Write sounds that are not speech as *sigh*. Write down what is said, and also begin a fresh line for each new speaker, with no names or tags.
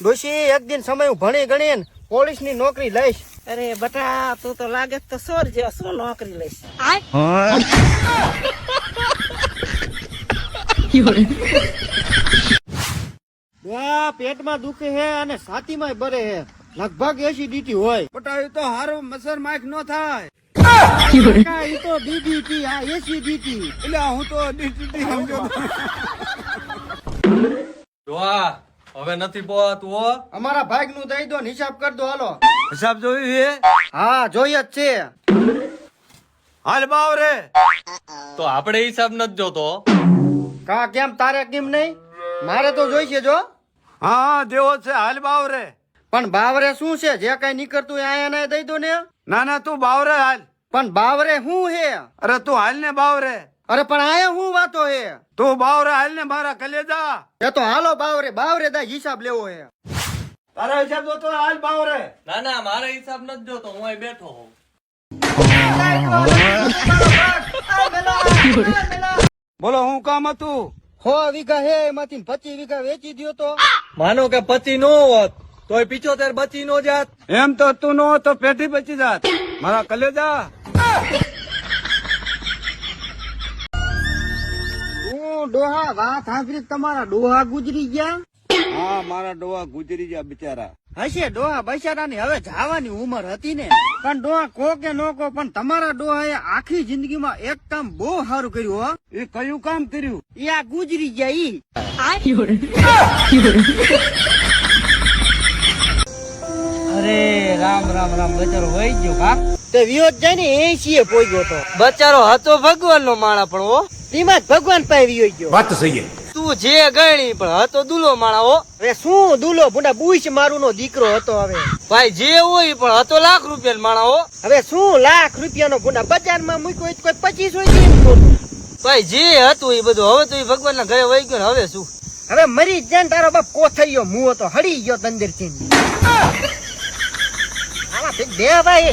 ડોશી એક દિન સમય હું ભણી પોલીસની નોકરી લઈશ.
અરે બટા તું તો લાગે તો સોર જેવા શું નોકરી લઈશ? *laughs*
પેટમાં દુખે હે અને છાતીમાં બરે હે. લગભગ એસિડિટી હોય.
બટા એ તો હારો મસર માઇક નો થાય. *laughs*
ઈ તો ડીડીટી આ એસિડિટી
એટલે હું તો ડીટીટી સમજો
હવે નથી પોવાતું હો.
અમારા ભાગનું દઈ દો ને હિસાબ કરી દો હાલો.
હિસાબ જોયું છે?
હા જોઈએ જ છે.
હાલ બાવ રે
તો આપણે હિસાબ નથી જોતો.
કા કેમ તારે કેમ નહીં? મારે તો જોઈશે જો.
હા હા દેવો છે. હાલ બાવ રે
પણ બાવરે શું છે? જે કઈ નીકળતું આયા ને દઈ દો ને.
ના ના તું બાવરે હાલ.
પણ બાવરે શું હે?
અરે તું હાલ ને બાવ રે
અરે પણ આયા હું વાતો હે?
તું બાવ રે હાલ ને મારા કલેજા.
એ તો હાલો બાવરે. બાવરે દા હિસાબ લેવો હે.
તારા હિસાબ જોતો હાલ બાવરે.
ના ના મારે હિસાબ નથી જોતો હું અહીં બેઠો હોઉં.
બોલો હું કામ હતું?
હો વીઘા હે એમાંથી પચી વીઘા વેચી દ્યો તો.
માનો કે પચી નો હોત તોય પિચોતેર બચી નો જાત.
એમ તો તું નો તો પેટી બચી જાત. મારા કલેજા.
ડોહા વાત સાંભળી તમારા ડોહા ગુજરી ગયા?
હા મારા ડોહા ગુજરી ગયા બિચારા.
હશે ડોહા બૈસારાની હવે જવાની ઉંમર હતી ને. પણ ડોહા કો કે નો કો પણ તમારા ડોહાએ આખી જિંદગીમાં એક કામ બહુ સારું કર્યું હો.
એ કયું કામ કર્યું?
ઈ આ ગુજરી ગયા ઈ.
અરે રામ રામ રામ બચારો વહી ગયો કા
તે વિયોજ જાય ને એસી એ પોઈ તો.
બચારો હતો ભગવાન નો માણા પણ હો?
જ ભગવાન ગયો. વાત સહી
તું જે ગણી પણ હતો દુલો માણા
હવે શું દુલો? ભૂંડા બુશ મારું નો દીકરો હતો હવે.
ભાઈ જે હોય પણ હતો લાખ રૂપિયા માણા
હવે શું લાખ રૂપિયાનો ભૂંડા બજારમાં મૂક્યો કોઈ પચીસ હોય એમ.
ભાઈ જે હતું એ બધું. હવે તો એ ભગવાન ના ઘરે વહી ગયો ને હવે શું?
હવે મરી જ જાય ને તારો બાપ કોથૈયો મું હતો હળી ગયો તંદરથી આવા બે ભાઈ